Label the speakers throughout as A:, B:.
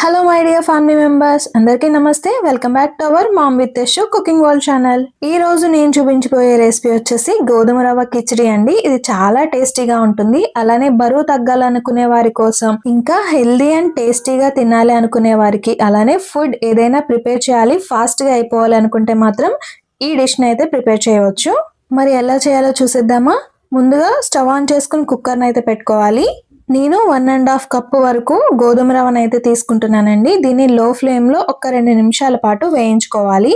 A: Hello my dear family members అందరికీ నమస్తే. Welcome back to our mom with show cooking world channel ఈ రోజు నేను చూపించబోయే రెసిపీ వచ్చేసి గోధుమ రవ్వ కిచడి అండి. ఇది చాలా టేస్టీగా ఉంటుంది. అలానే బరువు తగ్గాలనుకునే వారి కోసం ఇంకా హెల్దీ అండ్ టేస్టీగా తినాలి అనుకునే వారికి అలానే ఫుడ్ ఏదైనా ప్రిపేర్ చేయాలి ఫాస్ట్గా అయిపోవాలి అనుకుంటే మాత్రం ఈ డిష్ని అయితే ప్రిపేర్ చేయవచ్చు. మరి ఎలా చేయాలో చూసేద్దామా? ముందుగా స్టవ్ ఆన్ చేసుకుని కుక్కర్ని అయితే పెట్టుకోవాలి. నేను వన్ అండ్ హాఫ్ కప్పు వరకు గోధుమ రవ్వను అయితే తీసుకుంటున్నానండి. దీన్ని లో ఫ్లేమ్లో ఒక రెండు నిమిషాల పాటు వేయించుకోవాలి.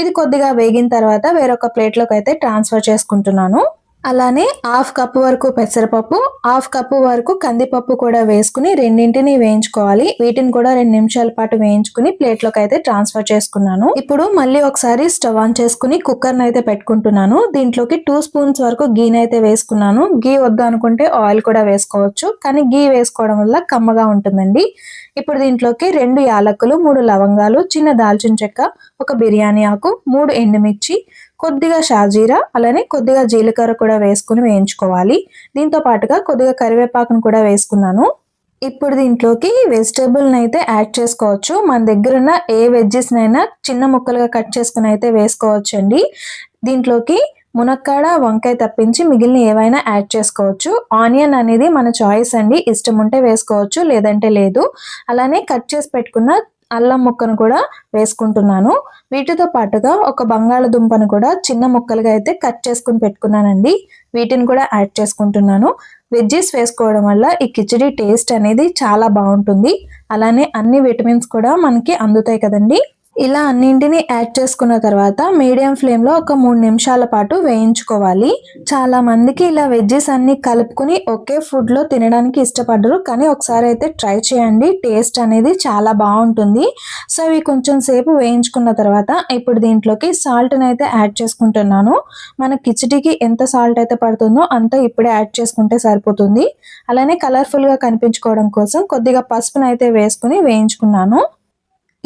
A: ఇది కొద్దిగా వేగిన తర్వాత వేరొక ప్లేట్లోకి అయితే ట్రాన్స్ఫర్ చేసుకుంటున్నాను. అలానే హాఫ్ కప్ వరకు పెసరపప్పు హాఫ్ కప్పు వరకు కందిపప్పు కూడా వేసుకుని రెండింటిని వేయించుకోవాలి. వీటిని కూడా రెండు నిమిషాల పాటు వేయించుకుని ప్లేట్లోకి అయితే ట్రాన్స్ఫర్ చేసుకున్నాను. ఇప్పుడు మళ్ళీ ఒకసారి స్టవ్ ఆన్ చేసుకుని కుక్కర్ని అయితే పెట్టుకుంటున్నాను. దీంట్లోకి టూ స్పూన్స్ వరకు గీని అయితే వేసుకున్నాను. గీ వద్దు అనుకుంటే ఆయిల్ కూడా వేసుకోవచ్చు కానీ గీ వేసుకోవడం వల్ల కమ్మగా ఉంటుందండి. ఇప్పుడు దీంట్లోకి రెండు యాలకులు మూడు లవంగాలు చిన్న దాల్చిన చెక్క ఒక బిర్యానీ ఆకు మూడు ఎండుమిర్చి కొద్దిగా షాజీరా అలానే కొద్దిగా జీలకర్ర కూడా వేసుకుని వేయించుకోవాలి. దీంతో పాటుగా కొద్దిగా కరివేపాకును కూడా వేసుకున్నాను. ఇప్పుడు దీంట్లోకి వెజిటేబుల్ని అయితే యాడ్ చేసుకోవచ్చు. మన దగ్గర ఉన్న ఏ వెజ్జెస్నైనా చిన్న ముక్కలుగా కట్ చేసుకుని అయితే వేసుకోవచ్చు అండి దీంట్లోకి మునక్కాడ వంకాయ తప్పించి మిగిలిన ఏవైనా యాడ్ చేసుకోవచ్చు. ఆనియన్ అనేది మన చాయిస్ అండి. ఇష్టం ఉంటే వేసుకోవచ్చు లేదంటే లేదు. అలానే కట్ చేసి పెట్టుకున్న అల్లం ముక్కను కూడా వేసుకుంటున్నాను. వీటితో పాటుగా ఒక బంగాళదుంపను కూడా చిన్న ముక్కలుగా అయితే కట్ చేసుకుని పెట్టుకున్నానండి. వీటిని కూడా యాడ్ చేసుకుంటున్నాను. వెజ్జెస్ వేసుకోవడం వల్ల ఈ కిచడీ టేస్ట్ అనేది చాలా బాగుంటుంది. అలానే అన్ని విటమిన్స్ కూడా మనకి అందుతాయి కదండీ. ఇలా అన్నింటిని యాడ్ చేసుకున్న తర్వాత మీడియం ఫ్లేమ్లో ఒక మూడు నిమిషాల పాటు వేయించుకోవాలి. చాలా మందికి ఇలా వెజ్జెస్ అన్ని కలుపుకుని ఒకే ఫుడ్లో తినడానికి ఇష్టపడరు కానీ ఒకసారి అయితే ట్రై చేయండి. టేస్ట్ అనేది చాలా బాగుంటుంది. సో ఇవి కొంచెం సేపు వేయించుకున్న తర్వాత ఇప్పుడు దీంట్లోకి సాల్ట్ని అయితే యాడ్ చేసుకుంటున్నాను. మన కిచడీకి ఎంత సాల్ట్ అయితే పడుతుందో అంత ఇప్పుడే యాడ్ చేసుకుంటే సరిపోతుంది. అలానే కలర్ఫుల్గా కనిపించుకోవడం కోసం కొద్దిగా పసుపునైతే వేసుకుని వేయించుకున్నాను.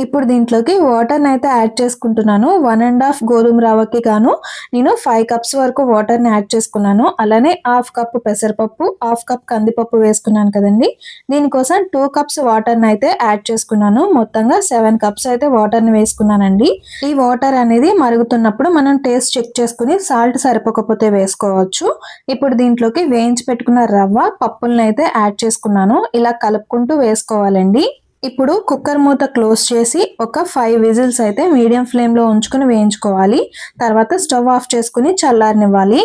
A: ఇప్పుడు దీంట్లోకి వాటర్ని అయితే యాడ్ చేసుకుంటున్నాను. వన్ అండ్ హాఫ్ గోధుమ రవ్వకి గాను నేను ఫైవ్ కప్స్ వరకు వాటర్ని యాడ్ చేసుకున్నాను. అలానే హాఫ్ కప్ పెసరపప్పు హాఫ్ కప్ కందిపప్పు వేసుకున్నాను కదండి. దీనికోసం టూ కప్స్ వాటర్ని అయితే యాడ్ చేసుకున్నాను. మొత్తంగా సెవెన్ కప్స్ అయితే వాటర్ని వేసుకున్నానండి. ఈ వాటర్ అనేది మరుగుతున్నప్పుడు మనం టేస్ట్ చెక్ చేసుకుని సాల్ట్ సరిపోకపోతే వేసుకోవచ్చు. ఇప్పుడు దీంట్లోకి వేయించి పెట్టుకున్న రవ్వ పప్పులను అయితే యాడ్ చేసుకున్నాను. ఇలా కలుపుకుంటూ వేసుకోవాలండి. ఇప్పుడు కుక్కర్ మూత క్లోజ్ చేసి ఒక ఫైవ్ విజిల్స్ అయితే మీడియం ఫ్లేమ్లో ఉంచుకొని వేయించుకోవాలి. తర్వాత స్టవ్ ఆఫ్ చేసుకుని చల్లారనివ్వాలి.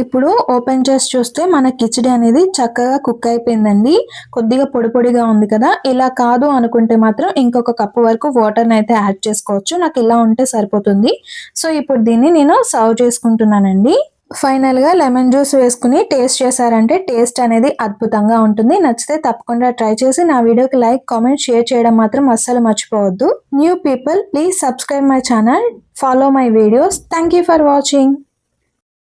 A: ఇప్పుడు ఓపెన్ చేసి చూస్తే మన కిచడి అనేది చక్కగా కుక్ అయిపోయిందండి. కొద్దిగా పొడి పొడిగా ఉంది కదా. ఇలా కాదు అనుకుంటే మాత్రం ఇంకొక కప్పు వరకు వాటర్ని అయితే యాడ్ చేసుకోవచ్చు. నాకు ఇలా ఉంటే సరిపోతుంది. సో ఇప్పుడు దీన్ని నేను సర్వ్ చేసుకుంటున్నానండి. ఫైనల్గా లెమన్ జ్యూస్ వేసుకుని టేస్ట్ చేశారంటే టేస్ట్ అనేది అద్భుతంగా ఉంటుంది. నచ్చితే తప్పకుండా ట్రై చేసి నా వీడియోకి లైక్ కామెంట్ షేర్ చేయడం మాత్రం అస్సలు మర్చిపోవద్దు. New people please subscribe my channel follow my videos. Thank you for watching.